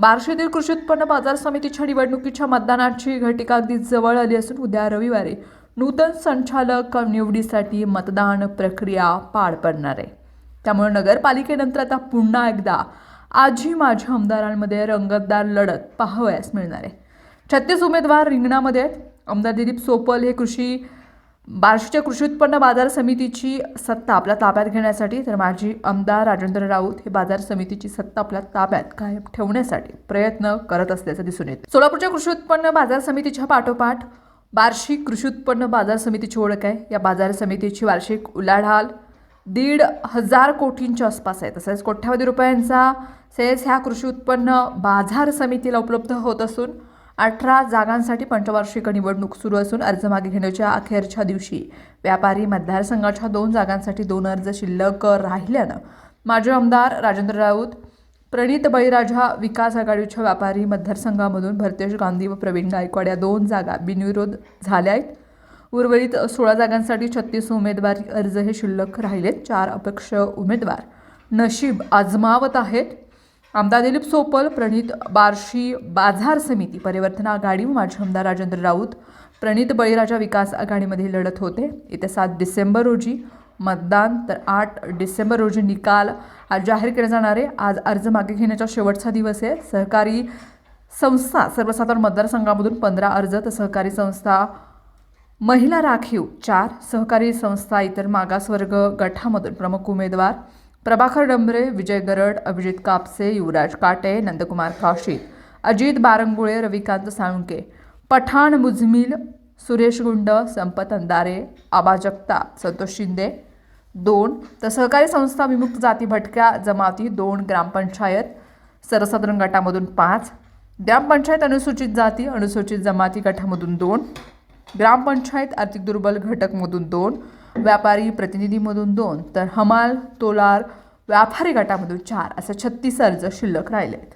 बार्शीतील कृषी उत्पन्न बाजार समितीच्या निवडणुकीच्या मतदानाची घटिका अगदी जवळ आली असून उद्या रविवारी नूतन संचालक निवडीसाठी मतदान प्रक्रिया पार पडणार आहे. त्यामुळे नगरपालिकेनंतर आता पुन्हा एकदा आजी माझ्या आमदारांमध्ये रंगतदार लढत पाहावयास मिळणार आहे. छत्तीस उमेदवार रिंगणामध्ये आहेत. आमदार दिलीप सोपल हे कृषी बार्शीच्या कृषी उत्पन्न बाजार समितीची सत्ता आपल्या ताब्यात घेण्यासाठी तर माजी आमदार राजेंद्र राऊत हे बाजार समितीची सत्ता आपल्या ताब्यात कायम ठेवण्यासाठी प्रयत्न करत असल्याचं दिसून येते. सोलापूरच्या कृषी उत्पन्न बाजार समितीच्या पाठोपाठ बार्शी कृषी उत्पन्न बाजार समितीची ओळख आहे. या बाजार समितीची वार्षिक उलाढाल दीड हजार कोटींच्या आसपास आहे. तसेच कोट्यावधी रुपयांचा सेस ह्या कृषी उत्पन्न बाजार समितीला उपलब्ध होत असून अठरा जागांसाठी पंचवार्षिक निवडणूक सुरू असून अर्ज मागे घेण्याच्या अखेरच्या दिवशी व्यापारी मतदारसंघाच्या दोन जागांसाठी दोन अर्ज शिल्लक राहिल्यानं माजी आमदार राजेंद्र राऊत प्रणित बळीराजा विकास आघाडीच्या व्यापारी मतदारसंघामधून भरतेश गांधी व प्रवीण गायकवाड या दोन जागा बिनविरोध झाल्या आहेत उर्वरित सोळा जागांसाठी छत्तीस उमेदवारी अर्ज हे शिल्लक राहिलेत. चार अपक्ष उमेदवार नशीब आजमावत आहेत. आमदार दिलीप सोपल प्रणित बार्शी बाजार समिती परिवर्तन आघाडी व माजी आमदार राजेंद्र राऊत प्रणित बळीराजा विकास आघाडीमध्ये लढत होते. येत्या सात डिसेंबर रोजी मतदान तर आठ डिसेंबर रोजी निकाल आज जाहीर केले जाणारे आज अर्ज मागे घेण्याचा शेवटचा दिवस आहे. सहकारी संस्था सर्वसाधारण मतदारसंघामधून पंधरा अर्ज तर सहकारी संस्था महिला राखीव चार सहकारी संस्था इतर मागासवर्ग गटामधून प्रमुख उमेदवार प्रभाकर डंबरे विजय गरड अभिजित कापसे युवराज काटे नंदकुमार काशीत अजित बारंगुळे रविकांत साळुंके पठाण मुजमिल सुरेश गुंड संपत अंधारे आबा जगताप संतोष शिंदे दोन तर सहकारी संस्था विमुक्त जाती भटक्या जमाती दोन ग्रामपंचायत सर्वसाधारण गटामधून पाच ग्रामपंचायत अनुसूचित जाती अनुसूचित जमाती गटामधून दोन ग्रामपंचायत आर्थिक दुर्बल घटकमधून दोन व्यापारी प्रतिनिधीमधून दोन तर हमाल तोलार व्यापारी गटामधून चार असे छत्तीस अर्ज शिल्लक राहिले आहेत